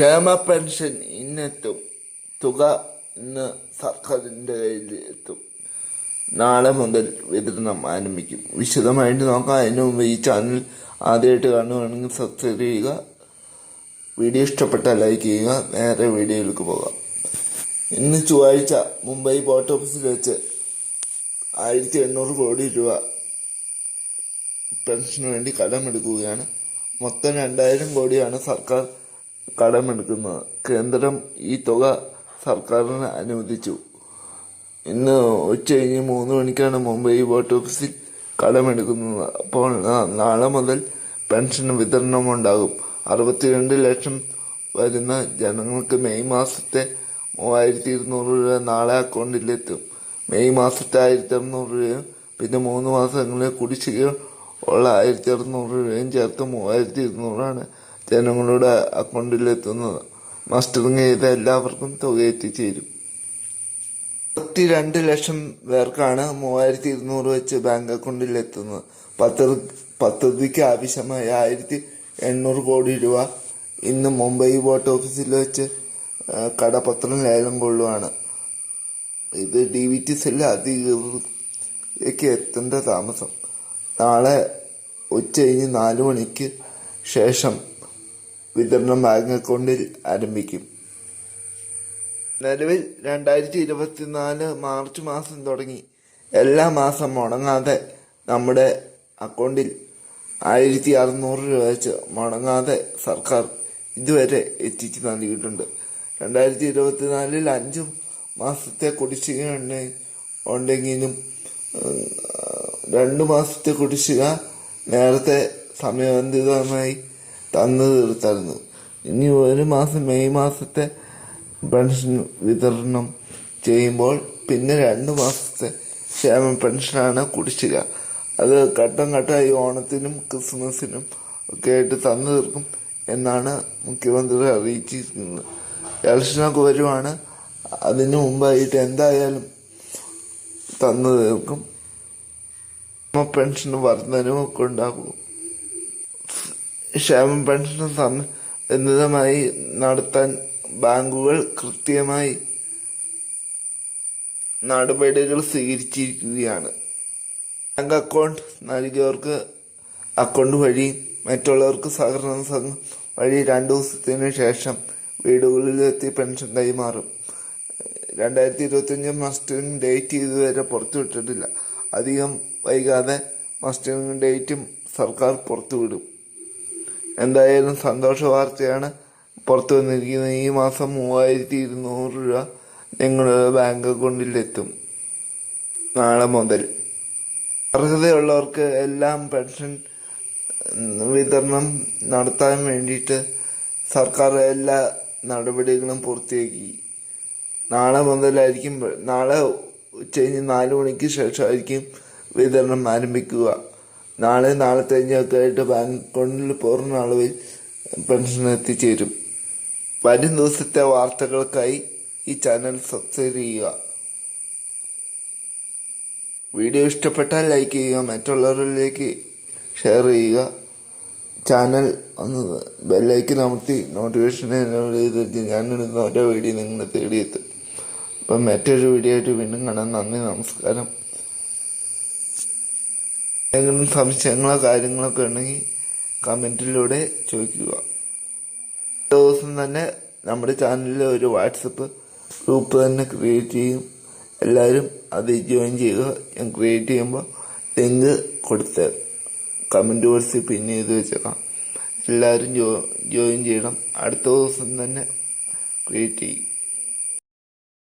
ക്ഷേമ പെൻഷൻ ഇന്നെത്തും. തുക ഇന്ന് സർക്കാരിന്റെ കയ്യിൽ എത്തും. നാളെ മുതൽ വിതരണം ആരംഭിക്കും. വിശദമായിട്ട് നോക്കാം. അതിനു മുമ്പ് ഈ ചാനൽ ആദ്യമായിട്ട് കാണുകയാണെങ്കിൽ സബ്സ്ക്രൈബ് ചെയ്യുക. വീഡിയോ ഇഷ്ടപ്പെട്ടാൽ ലൈക്ക് ചെയ്യുക. നേരെ വീഡിയോയിലേക്ക് പോകാം. ഇന്ന് ചൊവ്വാഴ്ച മുംബൈ പോർട്ട് ഓഫീസിൽ വെച്ച് ആയിരത്തി എണ്ണൂറ് കോടി രൂപ പെൻഷന് വേണ്ടി കടമെടുക്കുകയാണ്. മൊത്തം രണ്ടായിരം കോടിയാണ് സർക്കാർ കടമെടുക്കുന്നത് കേന്ദ്രം ഈ തുക സർക്കാരിന് അനുവദിച്ചു. ഇന്ന് ഉച്ച കഴിഞ്ഞ് മൂന്ന് മണിക്കാണ് മുംബൈ വോട്ട് ഓഫീസിൽ കടമെടുക്കുന്നത്. അപ്പോൾ നാളെ മുതൽ പെൻഷൻ വിതരണം ഉണ്ടാകും അറുപത്തിരണ്ട് ലക്ഷം വരുന്ന ജനങ്ങൾക്ക് മെയ് മാസത്തെ മൂവായിരത്തി ഇരുന്നൂറ് രൂപ നാളെ അക്കൗണ്ടിലെത്തും. മെയ് മാസത്തെ ആയിരത്തി അറുന്നൂറ് രൂപയും പിന്നെ മൂന്ന് മാസങ്ങളിൽ കുടിശ്ശിക ഉള്ള ആയിരത്തി അറുന്നൂറ് രൂപയും ചേർത്ത് മൂവായിരത്തി ഇരുന്നൂറാണ് ജനങ്ങളുടെ അക്കൗണ്ടിലെത്തുന്നത്. മസ്റ്ററിങ് ചെയ്ത എല്ലാവർക്കും തുക എത്തിച്ചേരും ഇരുപത്തിരണ്ട് ലക്ഷം പേർക്കാണ് മൂവായിരത്തി ഇരുന്നൂറ് വെച്ച് ബാങ്ക് അക്കൗണ്ടിൽ എത്തുന്നത് പദ്ധതി പദ്ധതിക്ക് ആവശ്യമായ ആയിരത്തി എണ്ണൂറ് കോടി രൂപ ഇന്ന് മുംബൈ ബോട്ട് ഓഫീസിൽ വെച്ച് കടപത്രം ലേലം കൊള്ളുവാണ്. ഇത് ഡി വി ടി സെല്ല് അധികൃതയ്ക്ക് എത്തേണ്ട താമസം. നാളെ ഉച്ച കഴിഞ്ഞ് നാല് മണിക്ക് ശേഷം വിതരണം വാങ്ങിക്കൊണ്ടിൽ ആരംഭിക്കും. നിലവിൽ രണ്ടായിരത്തി ഇരുപത്തിനാല് മാർച്ച് മാസം തുടങ്ങി. എല്ലാ മാസം മുടങ്ങാതെ നമ്മുടെ അക്കൗണ്ടിൽ ആയിരത്തി അറുന്നൂറ് രൂപ വെച്ച് മുടങ്ങാതെ സർക്കാർ ഇതുവരെ എത്തിച്ച് നൽകിയിട്ടുണ്ട്. രണ്ടായിരത്തി ഇരുപത്തിനാലിൽ അഞ്ച് മാസത്തെ കുടിശ്ശിക ഉണ്ട്- ഉണ്ടെങ്കിലും രണ്ട് മാസത്തെ കുടിശ്ശിക നേരത്തെ സമയബന്ധിതമായി തന്നു തീർത്തായിരുന്നു ഇനി ഒരു മാസം മെയ് മാസത്തെ പെൻഷൻ വിതരണം ചെയ്യുമ്പോൾ പിന്നെ രണ്ട് മാസത്തെ ക്ഷേമ പെൻഷനാണ് കുടിശ്ശിക. അത് ഘട്ടം ഘട്ടമായി ഓണത്തിനും ക്രിസ്മസിനും ഒക്കെ ആയിട്ട് തന്നു തീർക്കും എന്നാണ് മുഖ്യമന്ത്രി അറിയിച്ചിരിക്കുന്നത്. ഇലക്ഷനൊക്കെ വരുവാണ്. അതിനു മുമ്പായിട്ട് എന്തായാലും തന്നു തീർക്കും. പെൻഷൻ ഒക്കെ ഉണ്ടാകും. ക്ഷേമ പെൻഷൻ സംബന്ധിതമായി നടത്താൻ ബാങ്കുകൾ കൃത്യമായി നടപടികൾ സ്വീകരിച്ചിരിക്കുകയാണ്. ബാങ്ക് അക്കൗണ്ട് നൽകിയവർക്ക് അക്കൗണ്ട് വഴി മറ്റുള്ളവർക്ക് സഹകരണ സംഘം വഴി രണ്ടു ദിവസത്തിന് ശേഷം വീടുകളിലെത്തി പെൻഷൻ കൈമാറും. രണ്ടായിരത്തി ഇരുപത്തിയഞ്ച് മസ്റ്റിംഗ് ഡേറ്റ് ഇതുവരെ പുറത്തുവിട്ടിട്ടില്ല. അധികം വൈകാതെ മസ്റ്റിംഗ് ഡേറ്റും സർക്കാർ പുറത്തുവിടും. എന്തായാലും സന്തോഷ വാർത്തയാണ്. പുറത്തു വന്നിരിക്കുന്നത് ഈ മാസം മൂവായിരത്തി ഇരുന്നൂറ് രൂപ നിങ്ങളുടെ ബാങ്ക് അക്കൗണ്ടിലെത്തും. നാളെ മുതൽ. അർഹതയുള്ളവർക്ക് എല്ലാം പെൻഷൻ വിതരണം നടത്താൻ വേണ്ടിയിട്ട് സർക്കാർ എല്ലാ നടപടികളും പൂർത്തിയാക്കി. നാളെ മുതലായിരിക്കും നാളെ ഉച്ചകഴിഞ്ഞ് നാല് മണിക്ക് ശേഷമായിരിക്കും വിതരണം ആരംഭിക്കുക. നാളെ നാളത്തെ കഴിഞ്ഞൊക്കെ ആയിട്ട് ബാങ്ക് അക്കൗണ്ടിൽ പൂർണ അളവിൽ പെൻഷൻ എത്തിച്ചേരും. വരും ദിവസത്തെ വാർത്തകൾക്കായി ഈ ചാനൽ സബ്സ്ക്രൈബ് ചെയ്യുക. വീഡിയോ ഇഷ്ടപ്പെട്ടാൽ ലൈക്ക് ചെയ്യുക മറ്റുള്ളവരിലേക്ക് ഷെയർ ചെയ്യുക. ചാനൽ ഒന്ന് ബെല്ലൈക്ക് അമർത്തി നോട്ടിഫിക്കേഷൻ ചെയ്തിട്ട് ഞാനിടുന്ന ഓരോ വീഡിയോ നിങ്ങളെ തേടിയെത്തും. അപ്പം മറ്റൊരു വീഡിയോ ആയിട്ട് വീണ്ടും കാണാം. നന്ദി നമസ്കാരം. എന്തെങ്കിലും സംശയങ്ങളോ കാര്യങ്ങളൊക്കെ ഉണ്ടെങ്കിൽ കമന്റിലൂടെ ചോദിക്കുക. ദിവസം തന്നെ നമ്മുടെ ചാനലിൽ ഒരു വാട്സപ്പ് ഗ്രൂപ്പ് തന്നെ ക്രിയേറ്റ് ചെയ്യും. എല്ലാവരും അത് ജോയിൻ ചെയ്യുക. ഞാൻ ക്രിയേറ്റ് ചെയ്യുമ്പോൾ ലിങ്ക് കൊടുത്ത് കമന്റ് ബോക്സിൽ പിൻ ചെയ്ത് വെച്ചേക്കാം. എല്ലാവരും ജോ ജോയിൻ ചെയ്യണം. അടുത്ത ദിവസം തന്നെ ക്രിയേറ്റ് ചെയ്യും.